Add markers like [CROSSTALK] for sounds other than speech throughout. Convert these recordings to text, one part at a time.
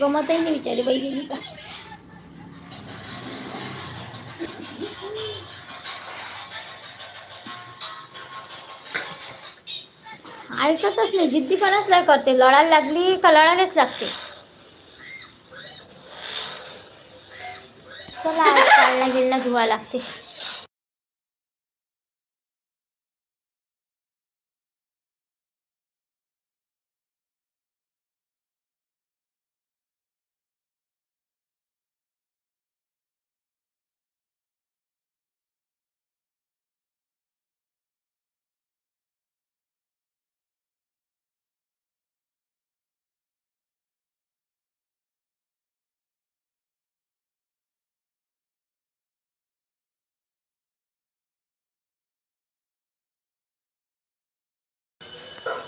गमतही नाही विचारली बाई गेली का? ऐकतच नाही जिद्दीपणाच नाही करते लढायला लागली का लढायलाच लागते. चला आज काढला गिळणं धुवा लागते.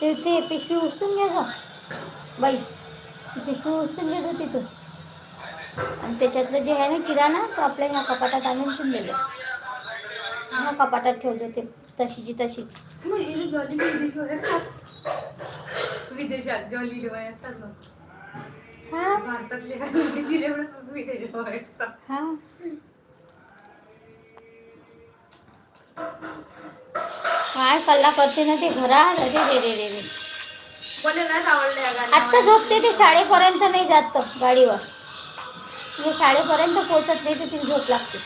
ते ते पिशवी उचलून घ्यायचं बाई पिशवी उचलून घेत होती तू. आणि त्याच्यातलं जे आहे ना किराणा तो आपल्या ह्या कपाटात आणून ठेवून दिले ह्या कपाटात ठेवले ते तशीची तशीच. विदेशात जॉली हा? भारतातले हा? काय कल्ला करते ना ते घरात अरे रे रे रे आत्ता झोपते ते शाळेपर्यंत नाही जात तो गाडीवर. म्हणजे शाळेपर्यंत पोहोचत नाही तर तिला झोप लागते.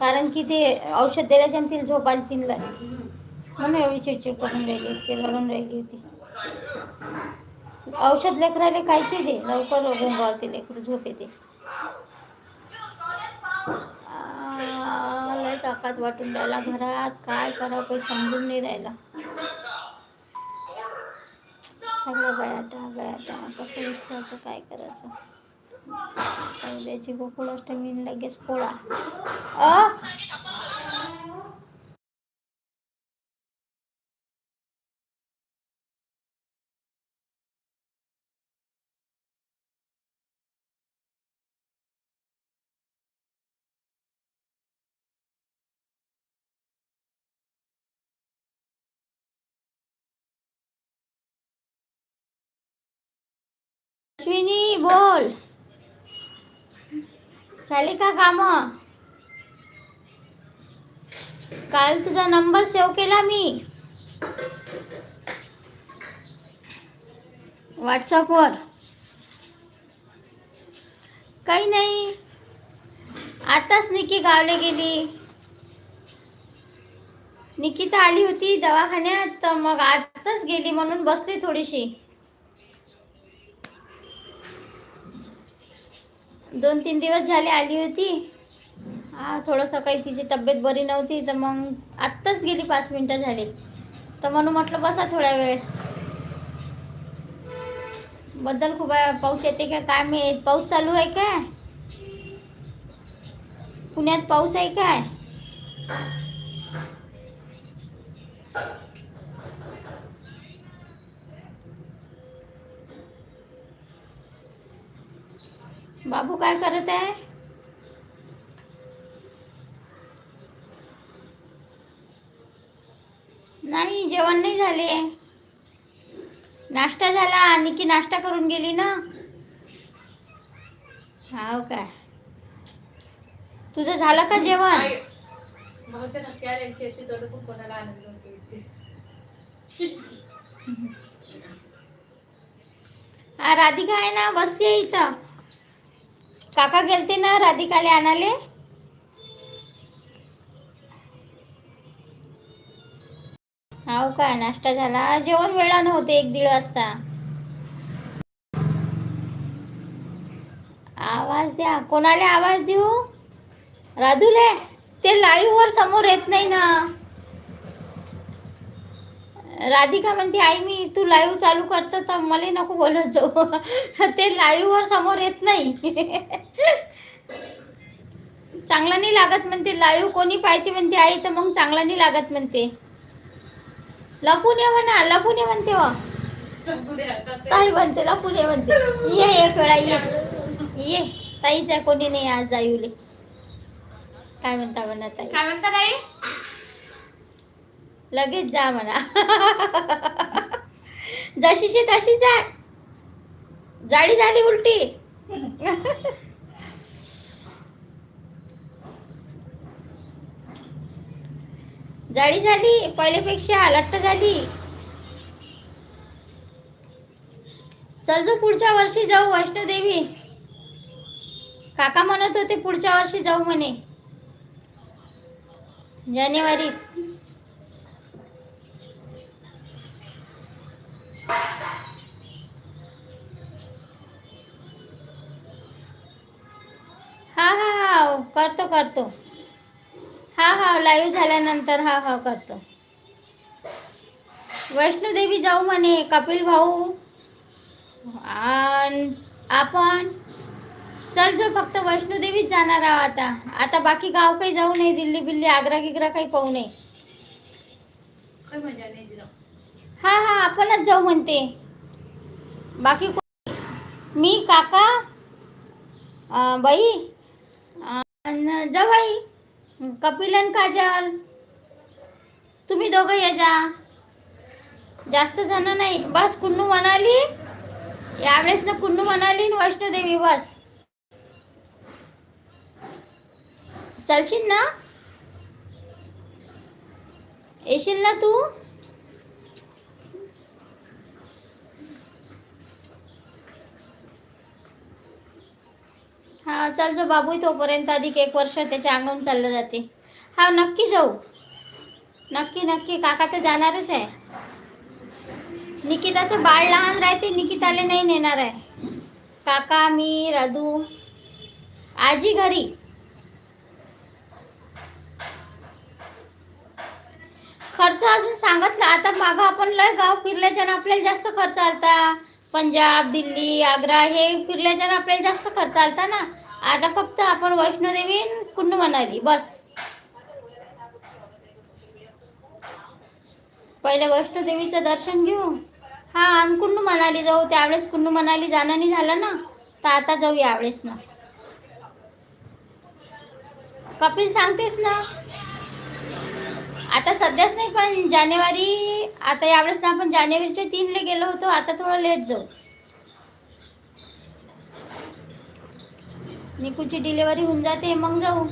कारण की ते औषध दिल्याच्या तिला झोप आली तिला म्हणून एवढी चिडचिड करून राहिली होती रडून राहिली होती. औषध लेकराले कायचे दे लवकर गुंगावते लेकरू झोप येते. आ, चाकात वाटून राहिला. घरात काय करावं काही समजून नाही राहिला. सगळं गयाटा गयाटा कसं विसरायचं काय करायचं? त्याची गोकुळ अष्टमी लगेच पोळा. अ? अश्विनी बोल. झाली का काम? काल तुझा नंबर सेव्ह केला मी. व्हॉट्सअपवर. काही नाही. आताच निकी गावले गेली. निकिता आली होती दवाखान्यात मग आताच गेली म्हणून बसली थोडीशी. दोन तीन दिवस झाले आली होती. हा थोडंसं काही तिची तब्येत बरी नव्हती तर मग आत्ताच गेली पाच मिनटं झाली. तर म्हणून म्हटलं बसा थोड्या वेळ. बद्दल खूप आहे, पाऊस येते का काय मी पाऊस चालू आहे काय? पुण्यात पाऊस आहे काय? बाबू काय करत आहे? नाही जेवण नाही झाले. नाश्ता झाला आणि की नाश्ता करून गेली ना? हाव काय तुझं झालं का जेवण? हा [LAUGHS] राधिका आहे ना? बसते इथं. काका गेलते ना राधिकाले आणाले हो का नाश्ता झाला. जेवण वेळानं होते एक दीड वाजता. आवाज द्या. कोणाला आवाज देऊ? राधूले? ते लाईव्ह वर समोर येत नाही ना. राधिका म्हणते आई मी तू लाईव्ह चालू करतो तर मला नको बोलत जाऊ. ते लाईव्ह वर समोर येत नाही. चांगला नाही लागत म्हणते लाईव्ह कोणी पाहते? म्हणते आई तर मग चांगला नाही लागत म्हणते. लपून ये म्हणा लपून ये म्हणते व ताई म्हणते लपून ये म्हणते. ये एक वेळा ये. ये. ताईच आहे कोणी नाही आज जाईवले काय म्हणता म्हणा ताई? काय म्हणता ताई? लगेच जा म्हणा. जशीची तशीच आहे जाडी झाली उलटी. जाडी झाली पहिल्यापेक्षा लट्ट झाली. चल जो पुढच्या वर्षी जाऊ वैष्णोदेवी. काका म्हणत होते पुढच्या वर्षी जाऊ म्हणे. जानेवारी हा करतो करतो. हा हा लाईव्ह झाल्यानंतर हा हा करतो. वैष्णोदेवी जाऊ म्हणे कपिल भाऊ. आपण चल जो फक्त वैष्णोदेवीच जाणार आहोत आता. आता बाकी गाव काही जाऊ नये दिल्ली बिल्ली आग्रा गिग्रा काही पाहू नये. काही मजा नाही दिलं हा हा आपणच जाऊ म्हणते. बाकी मी काका बाई आणि जवाई कपिल आणि काजल तुम्ही दोघं ये जा. जास्त जण नाही. बस कुन्नू म्हणाली. यावेळेस ना कुन्नू म्हणाली वैष्णोदेवी बस. चलशील ना? येशील ना तू हा चल जो बाबू तोपर्यंत अधिक एक वर्ष त्याच्या अंगावून चाललं जाते. हा नक्की जाऊ. नक्की नक्की. काका तर जाणारच आहे. निकिताचं बाळ लहान राहते निकिताले नाही नेणार आहे. काका मी राधू आजी घरी. खर्च अजून सांगितलं. आता मागं आपण लय गाव फिरल्याच्यानं आपल्याला जास्त खर्च आलता. पंजाब दिल्ली आग्रा हे फिरल्याच्यानं आपल्याला जास्त खर्च आलता ना. आता फक्त आपण वैष्णोदेवी कुंड मनाली बस. पहिले वैष्णोदेवीचं दर्शन घेऊ. हा आणि कुंड मनाली जाऊ. त्यावेळेस कुंड मनाली जाणं नाही झालं ना तर आता जाऊ यावेळेस ना. कपिल सांगतेस ना? आता सध्याच नाही पण जानेवारी आता यावेळेस ना आपण जानेवारीच्या तीनला गेलो होतो आता थोडं लेट जाऊ. निकूची डिलेवरी होऊन जाते मग जाऊ.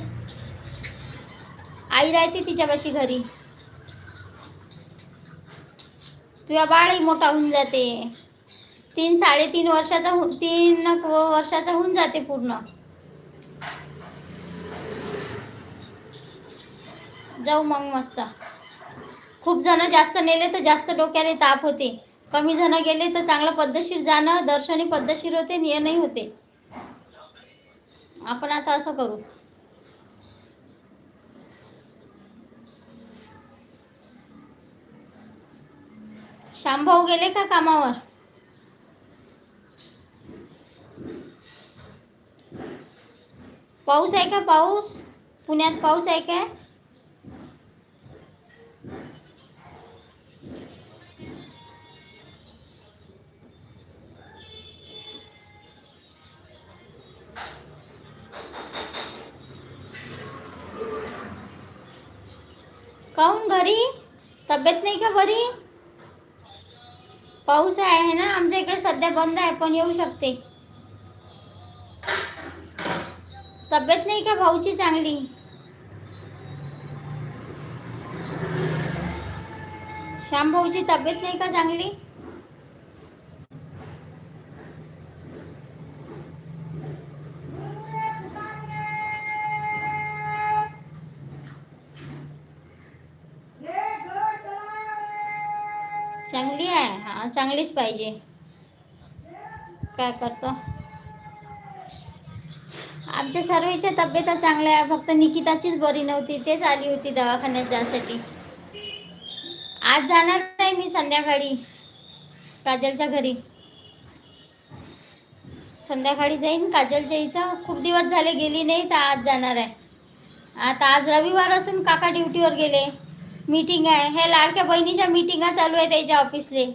आई राहते तिच्यापाशी घरी. तुझ्या बाळही मोठा होऊन जाते. तीन साडेतीन वर्षाचा हो-, तीन वर्षाचा होऊन जाते पूर्ण. जाऊ मग मस्त. खूप जण जास्त नेले तर जास्त डोक्याने ताप होते. कमी जण गेले तर चांगलं पद्धतशीर जाणं दर्शनी पद्धतशीर होते नियनही होते. आपण आता असं करू. श्यामभाऊ गेले का कामावर? पाऊस आहे का पाऊस? पुण्यात पाऊस आहे काय? काहून घरी? तब्येत नाही का बरी? पाऊस आहे ना आमच्या इकडे सध्या बंद आहे पण येऊ शकते. तब्येत नाही का भाऊची चांगली? श्याम भाऊची तब्येत नाही का चांगली? चांगली आहे. हा चांगलीच पाहिजे. काय करतो? आमच्या सर्वेच्या तब्येता चांगल्या आहे. फक्त निकिताचीच बरी नव्हती. तेच आली होती दवाखान्यात जासाठी आज जाणार नाही मी संध्याकाळी. काजलच्या घरी. संध्याकाळी जाईन काजलच्या इथं. खूप दिवस झाले गेली नाही तर आज जाणार आहे. आता आज रविवार असून काका ड्युटीवर गेले. मीटिंग आहे. हे लाडक्या बहिणीच्या मीटिंगा चालू आहे त्याच्या ऑफिसले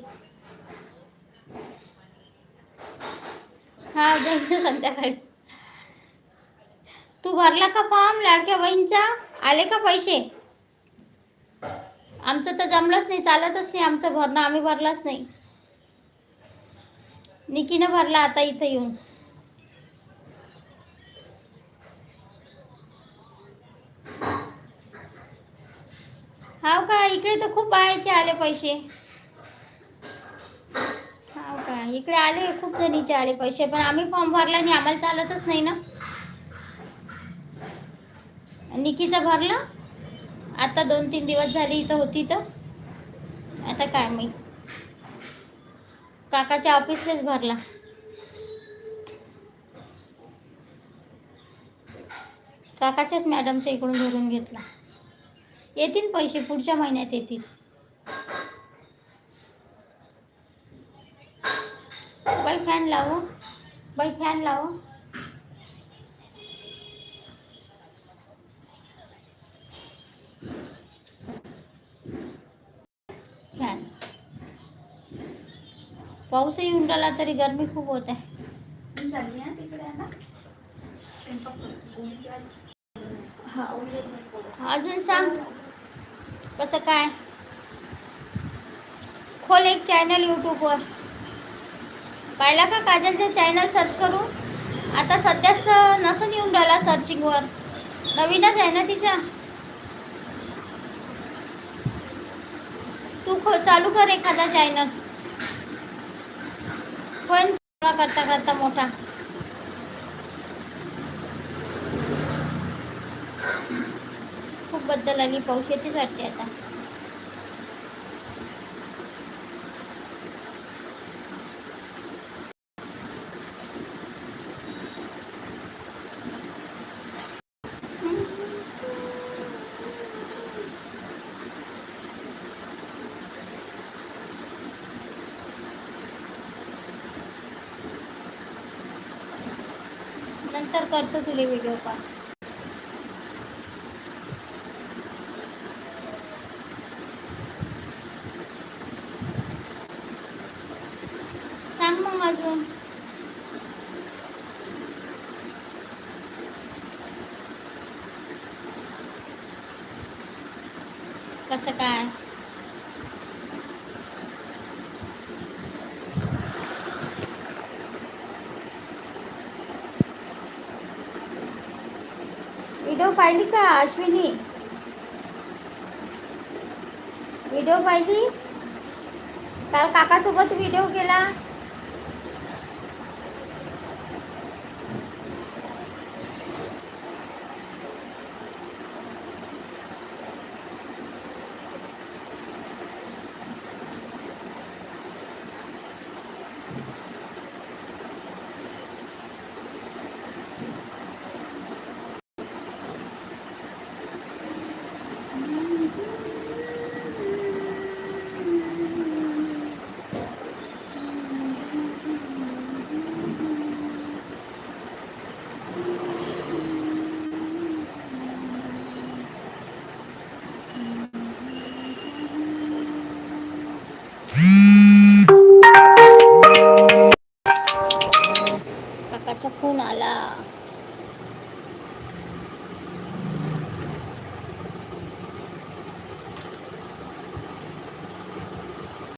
हा जाईल संध्याकाळी. तू भरला का फॉर्म लाडक्या बहीणचा? आले का पैसे? आमचं तर जमलंच नाही चालतच नाही आमचं भरणं. आम्ही भरलाच नाही. निकीनं भरला आता इथं येऊन. हाव का? इकडे तर खूप बायाचे आले पैसे. हाव का? इकडे आले खूप जणीचे आले पैसे पण आम्ही फॉर्म भरला आणि आम्हाला चालतच नाही ना. निकीचं भरलं. आता दोन तीन दिवस झाले इथं होती तर. आता काय मी? काकाच्या ऑफिसलेच भरला. काकाच्याच मॅडमच्या इकडून भरून घेतला. येतील पैसे पुढच्या महिन्यात येतील. बाई फॅन लावू बाई फॅन लावू. फॅन पाऊसही येऊन राहिला तरी गरमी खूप होत आहे. ना अजून सांग. कसं काय? खोल एक चॅनल यूट्यूबवर पाहिला का काजलचं चॅनल सर्च करून? आता सध्याच तर नसून येऊन राहिला सर्चिंगवर नवीनच आहे ना तिचा? तू खो चालू कर एखादा चॅनल पण करता करता मोठा. बद्दल आली पाऊस येतेच वाटते आता. नंतर करतो तुला व्हिडिओ कॉल सांग मग अजून कसं काय व्हिडिओ पाहिली का अश्विनी? व्हिडिओ पाहिली? काल काकासोबत व्हिडिओ केला.